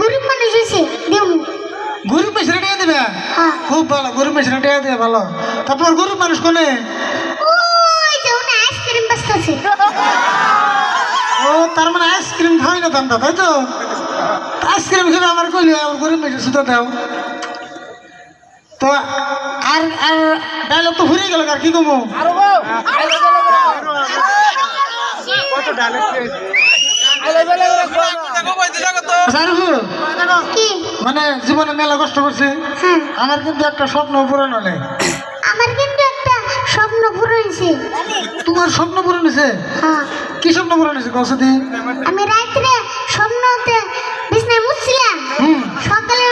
গরিব মানুষ আছে দেবো। গরিব মেশিনে টিয়া দিবে? হ্যাঁ। খুব ভালো গরিব মেশিনে টিয়া দিবে ভালো। তারপর গরিব মানুষ কোনে? ও তার মানে আইসক্রিম খাওয়াই না দামটা তাই তো? আইসক্রিম খেলে আমার কইলে আমার গরিব মেশিন সুতো দাও। তো আর আর ডায়লগ তো ঘুরে গেল আর কি কমো? সারফু কি মানে জীবনে মেলা কষ্ট করছে। হ্যাঁ। আমার কিন্তু একটা স্বপ্ন পূরণ হলে। আমার কিন্তু একটা স্বপ্ন পূরণ হয়েছে। তোমার স্বপ্ন পূরণ হয়েছে? হ্যাঁ। কি স্বপ্ন পূরণ হয়েছে কৌশদি আমি রাত্রে স্বপ্নতে বিছনায় মুছছিলাম। হুম। সকালে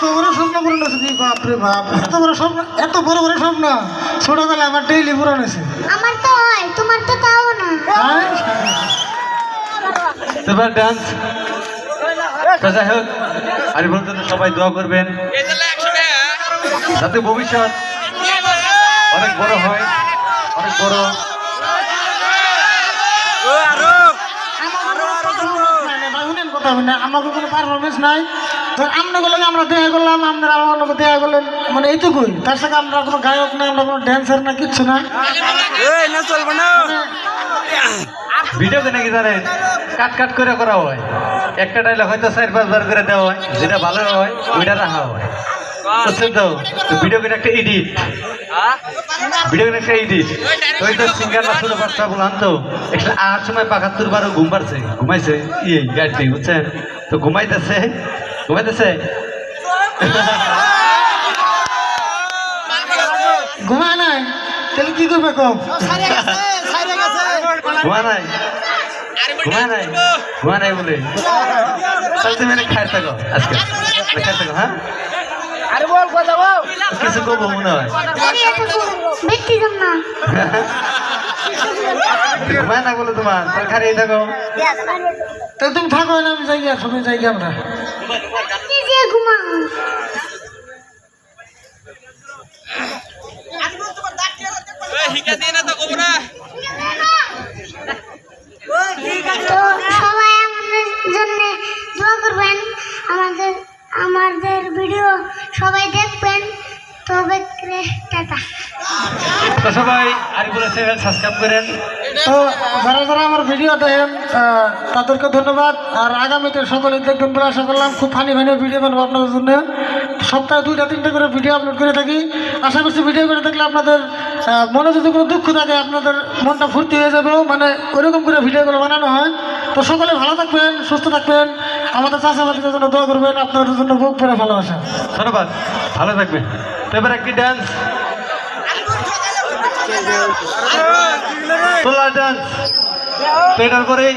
মস্ত বড় স্বপ্ন পূরণ হয়েছে দি বাপ রে বাপ। এত বড় স্বপ্ন এত বড় বড় স্বপ্ন। ছোটবেলায় আমার ডেইলি পূরণ হয়েছে। আমার তো হয় তোমার তো তাও না। হ্যাঁ? এবার ডান্স তো যাই হোক আরিফুল জন্য সবাই দোয়া করবেন। যাতে ভবিষ্যৎ অনেক বড় হয় অনেক বড়। ভাই, কথা শুনে আমাকে কোনো পারফরমেন্স নাই। আপনাগুলো আমরা দেখা করলাম আপনারা আমার দেখা করলেন। মানে এইটুকুই। তার সাথে আমরা কোনো গায়ক না আমরা কোনো ড্যান্সার না কিচ্ছু না। ভিডিও কেন কি জানেন কাট কাট করে করা হয়। একটা ডাইলগ হয়তো চার পাঁচবার করে দেওয়া হয় যেটা ভালো হয় ওইটা রাখা হয়। বুঝছেন তো? তো ভিডিও করে একটা এডিট ভিডিও করে একটা এডিট ওই তো সিঙ্গার না ছোট বাচ্চা বললাম তো একটা আট সময় পাকাত্তর বারো ঘুম পারছে ঘুমাইছে ইয়ে গাড়িতে বুঝছেন? তো ঘুমাইতেছে ঘুমাইতেছে ঘুমায় নাই? তাহলে কি করবে কম? ঘুমা নাই? ঘুমা নাই? ঘুমা নাই বলে। তাহলে তুমি এনে খাই থাকো আজকে। খাই থাকো হ্যাঁ? কিছু করব মনে হয়। ঘুমায় না বলে তোমার তাহলে খারিয়ে থাকো। তাহলে তুমি থাকো না আমি যাই সবাই যাই আমরা। তো সবাই আমাদের জন্য দোয়া করবেন আমাদের আমাদের ভিডিও সবাই দেখবেন তবে টাটা তো সবাই আরিফুলের চ্যানেল সাবস্ক্রাইব করেন। তো যারা যারা আমার ভিডিও দেখেন তাদেরকে ধন্যবাদ। আর আগামীতে সকলে দেখবেন বলে আশা করলাম, খুব ফানি ফানি ভিডিও বানাবো আপনাদের জন্য। সপ্তাহে দুইটা, তিনটা করে ভিডিও আপলোড করে থাকি। আশা করছি ভিডিও করে থাকলে আপনাদের মনে যদি কোনো দুঃখ থাকে, আপনাদের মনটা ফুর্তি হয়ে যাবে। মানে ওইরকম করে ভিডিওগুলো বানানো হয়। তো সকলে ভালো থাকবেন, সুস্থ থাকবেন। আমাদের চাষাবাদের জন্য দোয়া করবেন। আপনাদের জন্য বুক করে ভালোবাসা। ধন্যবাদ। ভালো থাকবেন। তো এবার একটি ডান্স তোলা ডান্স এটার পরেই